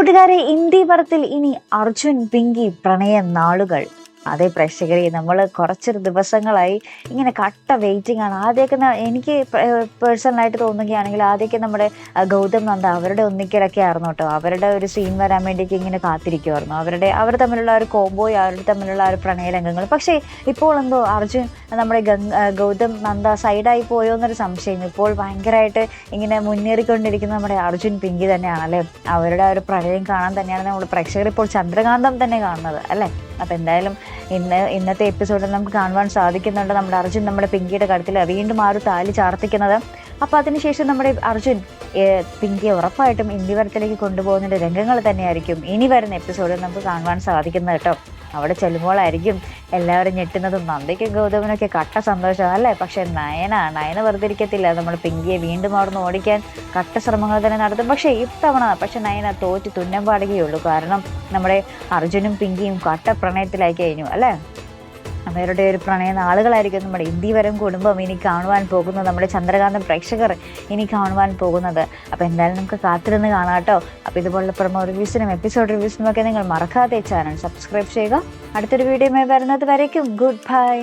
കൂട്ടുകാരെ ഇന്ത്യ പടത്തിൽ ഇനി അർജുൻ പിങ്കി പ്രണയ നാളുകൾ. അതെ പ്രേക്ഷകരെ നമ്മൾ കുറച്ചൊരു ദിവസങ്ങളായി ഇങ്ങനെ കട്ട വെയിറ്റിംഗ് ആണ്. ആദ്യമൊക്കെ എനിക്ക് പേഴ്സണലായിട്ട് തോന്നുകയാണെങ്കിൽ ആദ്യമൊക്കെ നമ്മുടെ ഗൗതം നന്ദ അവരുടെ ഒന്നിക്കലൊക്കെ ആയിരുന്നു കേട്ടോ. അവരുടെ ഒരു സീൻ വരാൻ വേണ്ടിയിട്ട് ഇങ്ങനെ കാത്തിരിക്കുമായിരുന്നു അവരുടെ അവർ തമ്മിലുള്ള ഒരു കോംബോയ് അവരുടെ തമ്മിലുള്ള ഒരു പ്രണയരംഗങ്ങൾ. പക്ഷേ ഇപ്പോൾ എന്തോ അർജുൻ നമ്മുടെ ഗൗതം നന്ദ സൈഡായി പോയോ എന്നൊരു സംശയം ഇപ്പോൾ ഭയങ്കരമായിട്ട് ഇങ്ങനെ മുന്നേറിക്കൊണ്ടിരിക്കുന്ന നമ്മുടെ അർജുൻ പിങ്കി തന്നെയാണ് അല്ലേ? അവരുടെ ഒരു പ്രണയം കാണാൻ തന്നെയാണ് നമ്മൾ പ്രേക്ഷകർ ഇപ്പോൾ ചന്ദ്രകാന്തം തന്നെ കാണുന്നത് അല്ലേ? അപ്പം എന്തായാലും ഇന്ന് ഇന്നത്തെ എപ്പിസോഡിൽ നമുക്ക് കാണുവാൻ സാധിക്കുന്നുണ്ട് നമ്മുടെ അർജുൻ നമ്മുടെ പിങ്കിയുടെ കഴുത്തിൽ വീണ്ടും ആ ഒരു താലി ചാർത്തിക്കുന്നത്. അപ്പം അതിനുശേഷം നമ്മുടെ അർജുൻ പിങ്കിയെ ഉറപ്പായിട്ടും ഇന്ത്യവരത്തിലേക്ക് കൊണ്ടുപോകുന്നതിന്റെ രംഗങ്ങൾ തന്നെയായിരിക്കും ഇനി വരുന്ന എപ്പിസോഡിൽ നമുക്ക് കാണുവാൻ സാധിക്കുന്നത് കേട്ടോ. അവിടെ ചെല്ലുമ്പോഴായിരിക്കും എല്ലാവരും ഞെട്ടുന്നതും നന്ദിക്കും ഗൗതമനൊക്കെ കട്ട സന്തോഷം അല്ലേ? പക്ഷേ നയന നയന വെറുതെ ഇരിക്കത്തില്ല. നമ്മൾ പിങ്കിയെ വീണ്ടും അവിടുന്ന് ഓടിക്കാൻ കട്ട ശ്രമങ്ങൾ തന്നെ നടത്തും. പക്ഷേ ഇത്തവണ പക്ഷേ നയന തോറ്റ് തുന്നം പാടുകയുള്ളൂ. കാരണം നമ്മുടെ അർജുനും പിങ്കിയും കട്ട പ്രണയത്തിലായി കഴിഞ്ഞു അല്ലേ? അവരുടെ ഒരു പ്രണയ നാളുകളായിരിക്കും നമ്മുടെ ഇന്ത്യ വരും കുടുംബം ഇനി കാണുവാൻ പോകുന്നത് നമ്മുടെ ചന്ദ്രകാന്ത പ്രേക്ഷകർ ഇനി കാണുവാൻ പോകുന്നത്. അപ്പോൾ എന്തായാലും നമുക്ക് കാത്തിരുന്ന് കാണാം കേട്ടോ. അപ്പോൾ ഇതുപോലുള്ള പ്രമോ റിവ്യൂസിനും എപ്പിസോഡ് റിവ്യൂസിനും ഒക്കെ നിങ്ങൾ മറക്കാതെ ചാനൽ സബ്സ്ക്രൈബ് ചെയ്യുക. അടുത്തൊരു വീഡിയോയുമായി വരുന്നത് വരയ്ക്കും. Good bye